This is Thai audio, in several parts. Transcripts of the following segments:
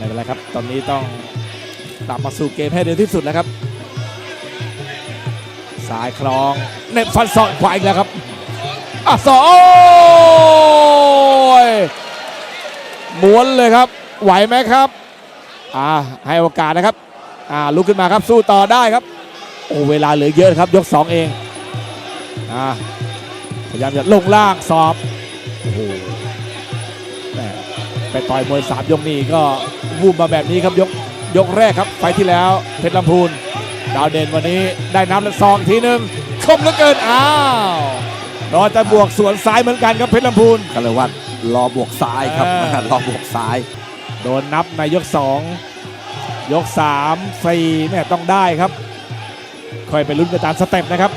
ไม่เป็นไรครับ ตอนนี้ต้องกลับมาสู่เกมให้เร็วที่สุดแล้วครับสายคลองเน็ตฟันศอกขวาอีกแล้วครับอะสองโอ้ยม้วนเลยครับ ไหวไหมครับอ่าให้โอกาสนะครับอ่าลุกขึ้นมาครับสู้ต่อได้ครับโอ้เวลาเหลือเยอะครับยก 2 เองอ่าพยายามจะลงล่างสอบโอ้โห ไปต่อยมวยสามยกนี้ก็วูบมาแบบนี้ครับยกยกแรกครับไฟล์ที่แล้วเพชรลำพูนดาวเด่นวันนี้ได้น้ำและซองทีหนึ่งคมเหลือเกินอ้าวรอจะบวกสวนซ้ายเหมือนกันครับเพชรลำพูนก็เลยว่ารอบวกซ้ายครับเออรอบวกซ้าย โดนนับในยก 2 ยก 3 4เนี่ยต้องได้ครับค่อยไปลุ้นกันตามสเต็ปนะครับ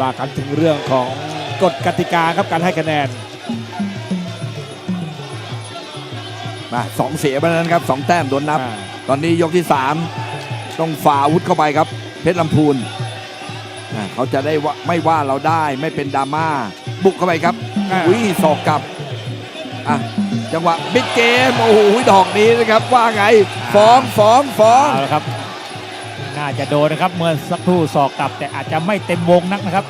ว่ากันถึงเรื่องของกฎกติกาครับการให้คะแนน มาสองเสียไปแล้วนะครับสองแต้มโดนนับ อ่า ตอนนี้ยกที่3ต้องฝ่าอาวุธเข้าไปครับ เพชรลำพูนอ่าเขาจะได้ว่าไม่ว่าเราได้ไม่เป็นดราม่าบุกเข้าไปครับอ่า อุ้ยศอกกลับอะจังหวะบิ๊กเกมโอ้โหดอกนี้นะครับว่าไงฟ้องฟ้องฟ้อง เอาละครับ น่าจะโดนนะครับ เมื่อสักครู่ศอกกลับ แต่อาจจะไม่เต็มวงนักนะครับ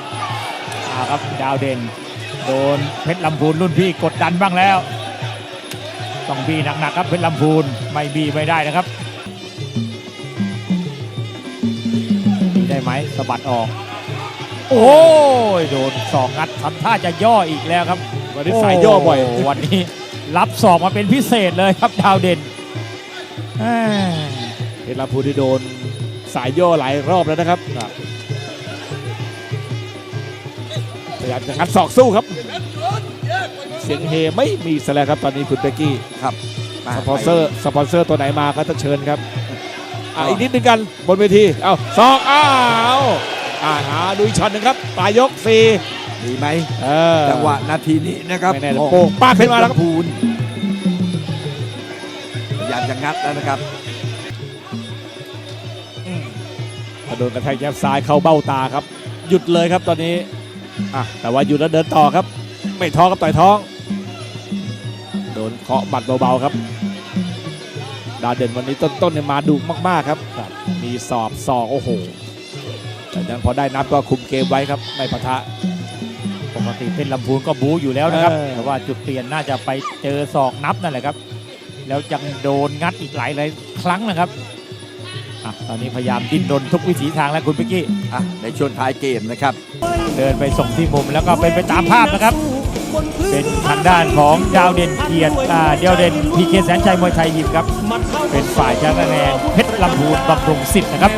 เอาครับดาวเด่น โดนเพชรลำพูนรุ่นพี่กดดันบ้างแล้ว ต้องบีหนักๆครับเพชรลำพูนไม่บีไม่ได้นะครับได้ไหมสะบัดออก โอ้ยโดนศอกงัดทำท่าจะย่ออีกแล้วครับวันนี้สายย่อบ่อย โวันนี้รับศอกมาเป็นพิเศษเลยครับดาวเด่นอ่าเพชรลำพูนที่โดนสายย่อหลายรอบแล้วนะครับพยายามจะงัดศอกสู้ครับ เสียงเฮไม่มีซะแล้วครับตอนนี้คุณเบกกี้ครับมาสปอนเซอร์สปอนเซอร์ตัวไหนมาก็จะเชิญครับอะอีกนิดนึงกันบนเวทีเอาสองอ้าวอ่าหาดูอีกช็อตหนึ่งครับปลายยกสี่ดีไหมเออจังหวะนาทีนี้นะครับไม่แน่โป่งป้าดขึ้นมาแล้วครับพูนพยายามจะงัดแล้วนะครับกระโดนกระแทกแยบซ้ายเข้าเบ้าตาครับ หยุดเลยครับตอนนี้อะแต่ว่าหยุดแล้วเดินต่อครับ ไม่ท้องกับต่อยท้อง โดนเคาะบัดเบาๆครับ ดาวเด่นวันนี้ต้นๆเนี่ยมาดุมากๆครับ มีสอบสอกโอ้โห แต่ยังพอได้นับก็คุมเกมไว้ครับไม่ปะทะปกติเพชรลำพูนก็บู๊อยู่แล้วนะครับเออแต่ว่าจุดเปลี่ยนน่าจะไปเจอศอกนับนั่นแหละครับ แล้วยังโดนงัดอีกหลายหลายๆครั้งนะครับอะตอนนี้พยายามดิ้นรนทุกวิถีทางแล้วคุณเป๊กกี้อะในช่วงท้ายเกมนะครับ เดินไปส่งที่มุมแล้วก็เป็นไปตามภาพนะครับ เป็นทางด้านของดาวเด่นเกียรติดาวเด่นพีเคแสนชัยมวยไทยยิมครับ เป็นฝ่ายชนะคะแนนเพชรลำพูนบำรุงสิทธิ์นะครับ